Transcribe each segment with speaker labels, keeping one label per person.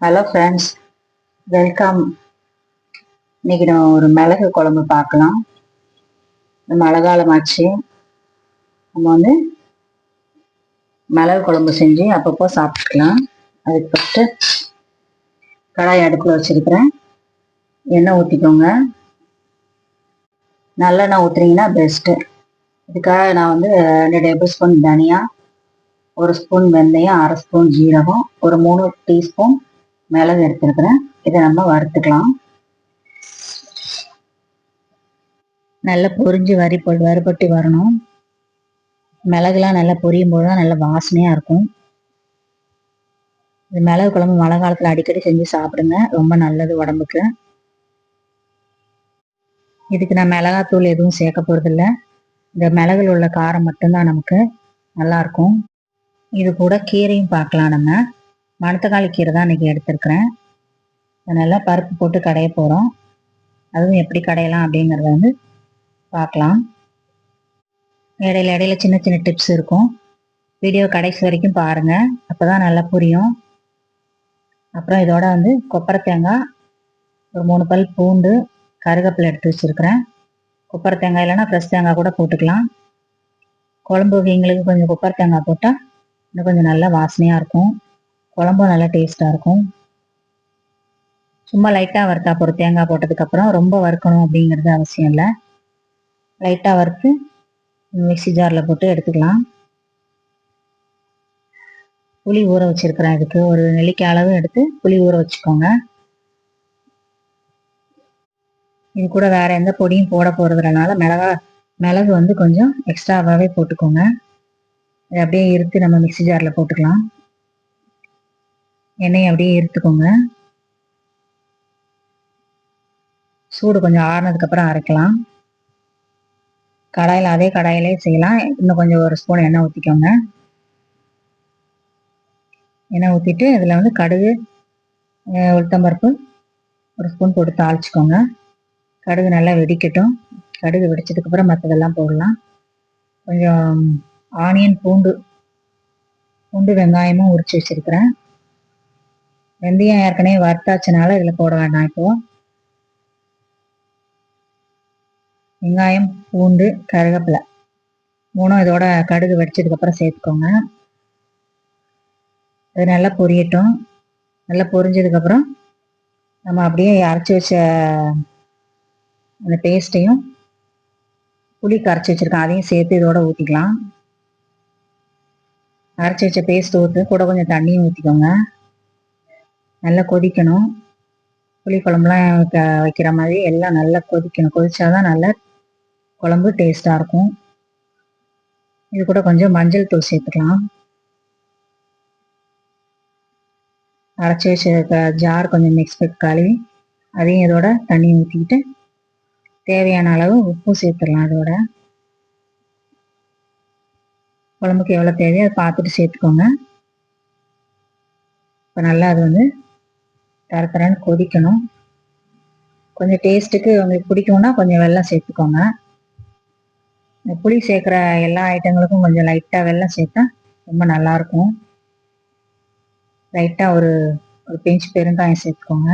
Speaker 1: Hello friends welcome இன்னைக்கு நம்ம ஒரு மிளகு குழம்பு பார்க்கலாம். இந்த மழை காலமாச்சு நம்ம வந்து மிளகு குழம்பு செஞ்சு அப்பப்போ சாப்பிட்டுக்கலாம். அதுக்கு ஃபஸ்ட்டு கடாய் அடுப்பில் வச்சுருக்கிறேன். எண்ணெய் ஊற்றிக்கோங்க நல்லெண்ணெய் ஊற்றுனீங்கன்னா பெஸ்ட்டு இதுக்காக நான் வந்து ரெண்டு டேபிள் ஸ்பூன் தனியா ஒரு ஸ்பூன் வெந்தயம் அரை ஸ்பூன் ஜீரகம் ஒரு மூணு டீஸ்பூன் மிளகு எடுத்துருக்குறேன். இதை நம்ம வறுத்துக்கலாம். நல்லா பொரிஞ்சு வரி வறுபட்டு வரணும். மிளகுலாம் நல்லா பொரியும் போது தான் நல்லா வாசனையாக இருக்கும். இது மிளகு குழம்பு மழை காலத்தில் அடிக்கடி செஞ்சு சாப்பிடுங்க. ரொம்ப நல்லது உடம்புக்கு. இதுக்கு நான் மிளகாத்தூள் எதுவும் சேர்க்க போகிறதில்ல இந்த மிளகுல உள்ள காரம் மட்டும்தான் நமக்கு நல்லா இருக்கும். இது கூட கீரையும் பார்க்கலாம் நம்ம. மணத்தக்காளி கீரை தான் இன்றைக்கி எடுத்திருக்கிறேன். நல்லா பருப்பு போட்டு கடைய போகிறோம் அதுவும் எப்படி கடையலாம் அப்படிங்கிறத வந்து பார்க்கலாம். இடையில இடையில சின்ன சின்ன டிப்ஸ் இருக்கும். வீடியோ கடைசி வரைக்கும் பாருங்கள் அப்போ தான் நல்லா புரியும். அப்புறம் இதோட வந்து கொப்பரை தேங்காய் ஒரு மூணு பல் பூண்டு கருவேப்பிலை எடுத்து வச்சுருக்கிறேன். கொப்பரை தேங்காய் இல்லைன்னா ஃப்ரெஷ் தேங்காய் கூட போட்டுக்கலாம். குழம்பு எங்களுக்கு கொஞ்சம் கொப்பரை தேங்காய் போட்டால் இன்னும் கொஞ்சம் நல்லா வாசனையாக இருக்கும். குழம்பும் நல்லா டேஸ்ட்டாக இருக்கும். சும்மா லைட்டாக வறுத்தா போகிற தேங்காய் போட்டதுக்கப்புறம் ரொம்ப வறுக்கணும் அப்படிங்கிறது அவசியம் இல்லை. லைட்டாக வறுத்து மிக்ஸி ஜாரில் போட்டு எடுத்துக்கலாம். புளி ஊற வச்சிருக்கிறேன் இதுக்கு. ஒரு நெல்லிக்காய் அளவு எடுத்து புளி ஊற வச்சுக்கோங்க. இது கூட வேற எந்த பொடியும் போட போறதுனால மிளகா மிளகு வந்து கொஞ்சம் எக்ஸ்ட்ராவாகவே போட்டுக்கோங்க. இதை அப்படியே இருத்து நம்ம மிக்ஸி ஜாரில் போட்டுக்கலாம். எண்ணெயை அப்படியே எடுத்துக்கோங்க. சூடு கொஞ்சம் ஆறுனதுக்கப்புறம் அரைக்கலாம். கடாயில் அதே கடாயிலே செய்யலாம். இன்னும் கொஞ்சம் ஒரு ஸ்பூன் எண்ணெய் ஊற்றிக்கோங்க எண்ணெய் ஊற்றிட்டு இதில் வந்து கடுகு உளுத்தம்பருப்பு ஒரு ஸ்பூன் போட்டு தாளிச்சிக்கோங்க. கடுகு நல்லா வெடிக்கட்டும். கடுகு வெடிச்சதுக்கப்புறம் மற்றதெல்லாம் போடலாம். கொஞ்சம் ஆனியன் பூண்டு பூண்டு வெங்காயமும் உரிச்சு வச்சுருக்கிறேன். வெந்தயம் ஏற்கனவே வறுத்தாச்சுனால இதில் போட வேண்டாம் இப்போ. வெங்காயம் பூண்டு கருவேப்பிலை. மூணும் இதோட கடுகு வெடிச்சதுக்கப்புறம் சேர்த்துக்கோங்க. இது நல்லா பொரியட்டும். நல்லா பொரிஞ்சதுக்கு அப்புறம் நம்ம அப்படியே அரைச்சி வச்ச அந்த பேஸ்ட்டையும் புளி கரைச்சி வச்சிருக்கேன். அதையும் சேர்த்து இதோட ஊற்றிக்கலாம் அரைச்சி வச்ச பேஸ்ட் ஊற்று கூட கொஞ்சம் தண்ணியும் ஊற்றிக்கோங்க நல்லா கொதிக்கணும். புளி குழம்புலாம் வைக்கிற மாதிரி எல்லாம் நல்லா கொதிக்கணும். கொதிச்சாதான் நல்லா குழம்பு டேஸ்டாக இருக்கும். இது கூட கொஞ்சம் மஞ்சள் தூள் சேர்த்துக்கலாம். அரைச்சி வச்சிருக்க ஜார் கொஞ்சம் மிக்ஸ் பண்ணி கழுவி அதையும் இதோட தண்ணி ஊற்றிக்கிட்டு தேவையான அளவு உப்பு சேர்த்துடலாம் அதோட குழம்புக்கு எவ்வளோ தேவையோ அதை பார்த்துட்டு சேர்த்துக்கோங்க. இப்போ நல்லா அது வந்து தர கொதிக்கணும். கொஞ்சம் டேஸ்ட்டுக்கு உங்களுக்கு பிடிக்கும்னா கொஞ்சம் வெள்ளம் சேர்த்துக்கோங்க. இந்த புளி சேர்க்குற எல்லா ஐட்டங்களுக்கும் கொஞ்சம் லைட்டாக வெள்ளம் சேர்த்தா ரொம்ப நல்லாயிருக்கும் லைட்டாக ஒரு ஒரு பிஞ்ச் பெருங்காயம் சேர்த்துக்கோங்க.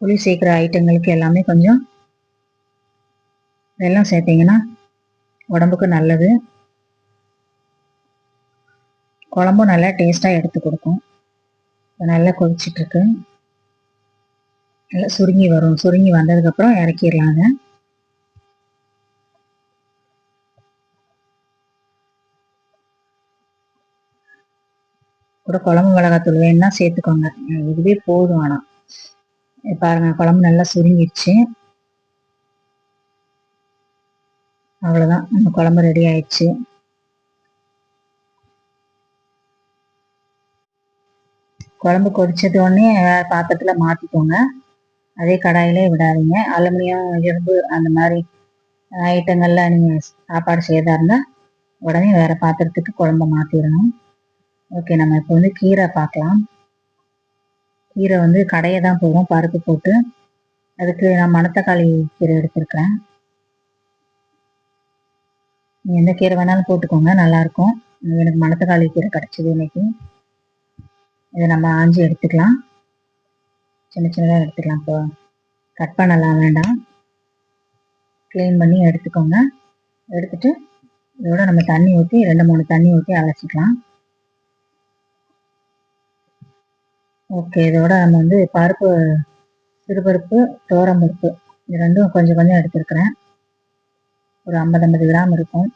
Speaker 1: புளி சேர்க்குற ஐட்டங்களுக்கு எல்லாமே கொஞ்சம் வெள்ளம் சேர்த்தீங்கன்னா உடம்புக்கு நல்லது. குழம்பும் நல்லா டேஸ்ட்டாக எடுத்து கொடுக்கும். நல்லா கொதிச்சிட்ருக்கு. நல்லா சுருங்கி வரும். சுருங்கி வந்ததுக்கப்புறம் இறக்கிடலாங்க கூட குழம்பு மிளகாத்தூள் வேணும்னா சேர்த்துக்கோங்க. இதுவே போதும் ஆனால் பாருங்க குழம்பு நல்லா சுருங்கிடுச்சு. அவ்வளோதான் நம்ம குழம்பு ரெடி ஆயிடுச்சு. குழம்பு கொதிச்சது உடனே பாத்திரத்தில் மாற்றிக்கோங்க அதே கடாயிலே விடாதீங்க. அலுமினியம் இரும்பு அந்த மாதிரி ஐட்டங்கள்ல நீங்கள் சாப்பாடு செய்யறதா இருந்தால் உடனே வேறு பாத்திரத்துக்கு குழம்ப மாற்றிடணும் ஓகே நம்ம இப்போ வந்து கீரை பார்க்கலாம் கீரை வந்து கடையை தான் போகும். பருப்பு போட்டு அதுக்கு நான் மணத்தக்காளி கீரை எடுத்திருக்கிறேன் நீ எந்த கீரை வேணாலும் போட்டுக்கோங்க. நல்லாயிருக்கும் எனக்கு மணத்தக்காளி கீரை கிடச்சிது இன்னைக்கு. இதை நம்ம ஆஞ்சி எடுத்துக்கலாம். சின்ன சின்னதாக எடுத்துக்கலாம் இப்போ. கட் பண்ணலாம் வேண்டாம். க்ளீன் பண்ணி எடுத்துக்கோங்க. எடுத்துட்டு இதோட நம்ம தண்ணி ஊற்றி ரெண்டு மூணு தண்ணி ஊற்றி அலசிக்கலாம். ஓகே இதோட நம்ம வந்து பருப்பு சிறுபருப்பு பருப்பு இது ரெண்டும் கொஞ்சம் கொஞ்சம் எடுத்துருக்குறேன். ஒரு ஐம்பது ஐம்பது கிராம் இருக்கும்.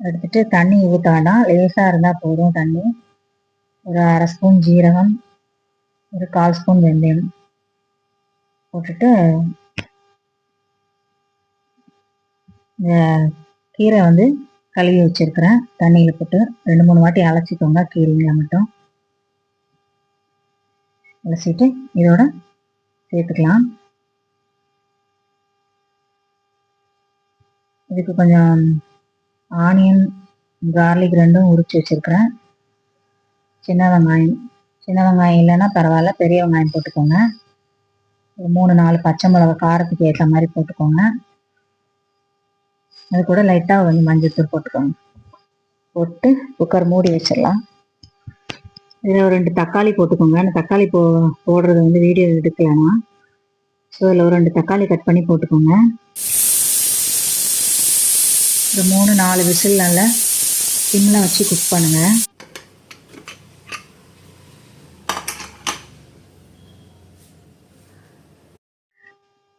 Speaker 1: எடுத்துட்டு தண்ணி ஊற்ற வேண்டாம். லேசாக இருந்தால் போதும் தண்ணி. ஒரு அரை ஸ்பூன் ஜீரகம் ஒரு கால் ஸ்பூன் வெந்தயம் போட்டுட்டு இந்த கீரை வந்து கழுவி வச்சிருக்கிறேன். தண்ணியில் போட்டு ரெண்டு மூணு வாட்டி அலசிக்கோங்க கீரைங்களை மட்டும். அலசிட்டு இதோட சேர்த்துக்கலாம். இதுக்கு கொஞ்சம் ஆனியன் கார்லிக் ரெண்டும் உரிச்சு வச்சுருக்கிறேன். சின்ன வெங்காயம் சின்ன வெங்காயம் இல்லைன்னா பரவாயில்ல பெரிய வெங்காயம் போட்டுக்கோங்க. ஒரு மூணு நாலு பச்சை மிளகா காரத்துக்கு ஏற்ற மாதிரி போட்டுக்கோங்க. அது கூட லைட்டாக வந்து மஞ்சள் தூள் போட்டுக்கோங்க. போட்டு குக்கர் மூடி வச்சிடலாம். இதில் ஒரு ரெண்டு தக்காளி போட்டுக்கோங்க. அந்த தக்காளி போ போடுறது வந்து வீடியோ எடுக்கலன்னா. ஸோ இதில் ஒரு ரெண்டு தக்காளி கட் பண்ணி போட்டுக்கோங்க. ஒரு மூணு நாலு விசில் நல்லா சிம்மில் வச்சு குக் பண்ணுங்கள்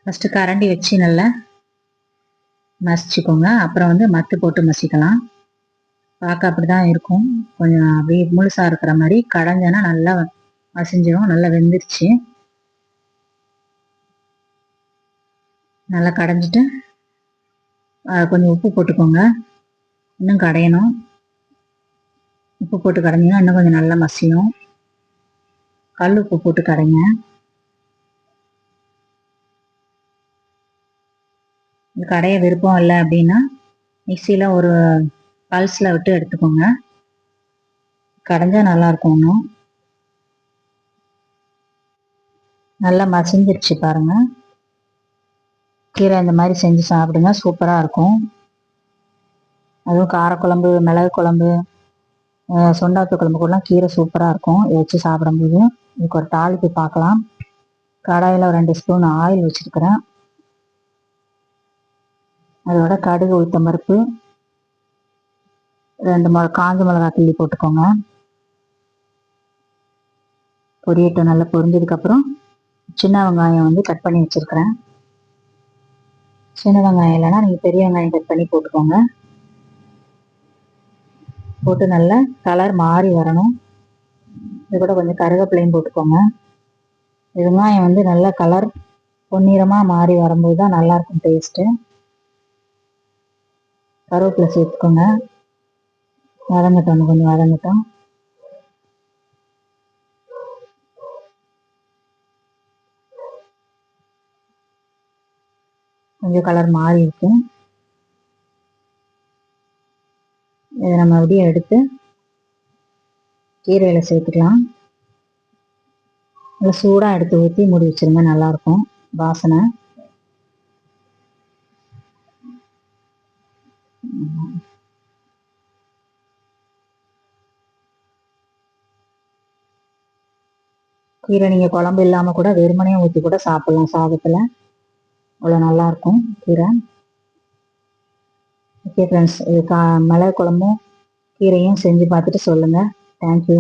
Speaker 1: ஃபஸ்ட்டு கரண்டி வச்சு நல்லா மசிச்சுக்கோங்க. அப்புறம் வந்து மத்து போட்டு மசிக்கலாம். பார்க்க அப்படி தான் இருக்கும். கொஞ்சம் அப்படியே முழுசாக இருக்கிற மாதிரி கடைஞ்சனா நல்லா மசிஞ்சிடும் நல்லா வெந்துருச்சு. நல்லா கடைஞ்சிட்டு கொஞ்சம் உப்பு போட்டுக்கோங்க. இன்னும் கடையணும். உப்பு போட்டு கடைஞ்சிங்கன்னா இன்னும் கொஞ்சம் நல்லா மசியும். கல் உப்பு போட்டு கடைங்க. கடைய விருப்பம் இல்லை அப்படின்னா மிக்சியில் ஒரு பல்ஸில் விட்டு எடுத்துக்கோங்க. கடைஞ்சா நல்லாயிருக்கும் இன்னும். நல்லா மசிஞ்சிருச்சு பாருங்கள் கீரை இந்த மாதிரி செஞ்சு சாப்பிடுங்க. சூப்பராக இருக்கும். அதுவும் காரக்குழம்பு மிளகு குழம்பு சொண்டாத்து குழம்பு கூடலாம் கீரை சூப்பராக இருக்கும். இதை வச்சு சாப்பிடும்போது இதுக்கு ஒரு தாளிப்பு பார்க்கலாம். கடாயில் ஒரு ரெண்டு ஸ்பூன் ஆயில் வச்சுருக்கிறேன். அதோட கடுகு உளுத்த பருப்பு ரெண்டு மிளகா காஞ்ச மிளகா கிள்ளி போட்டுக்கோங்க. பொரியட்டும் நல்லா பொரிஞ்சதுக்கப்புறம் சின்ன வெங்காயம் வந்து கட் பண்ணி வச்சுருக்கிறேன். சின்ன வெங்காயம் இல்லைன்னா நீங்கள் பெரிய வெங்காயம் கட் பண்ணி போட்டுக்கோங்க. போட்டு நல்லா கலர் மாறி வரணும். இது கூட கொஞ்சம் கருவேப்பிலையும் போட்டுக்கோங்க. வெங்காயம் வந்து நல்லா கலர் பொன்னிறமாக மாறி வரும்போது தான் நல்லாயிருக்கும் டேஸ்ட்டு கருவேப்பிலை சேர்த்துக்கோங்க. வதங்கட்டும் கொஞ்சம் வதங்கட்டும். கொஞ்சம் கலர் மாறி இருக்கு இதை நம்ம அப்படியே எடுத்து கீரையில் சேர்த்துக்கலாம். நல்லா சூடாக எடுத்து ஊற்றி மூடி வச்சுருங்க நல்லாயிருக்கும் வாசனை. கீரை நீங்கள் குழம்பு இல்லாமல் கூட வெறுமனையும் ஊற்றி கூட சாப்பிட்லாம் சாதத்தில். அவ்வளோ நல்லாயிருக்கும் கீரை. ஓகே ஃப்ரெண்ட்ஸ் இது கா மிளகு குழம்பும் கீரையும் செஞ்சு பார்த்துட்டு சொல்லுங்கள் தேங்க்யூ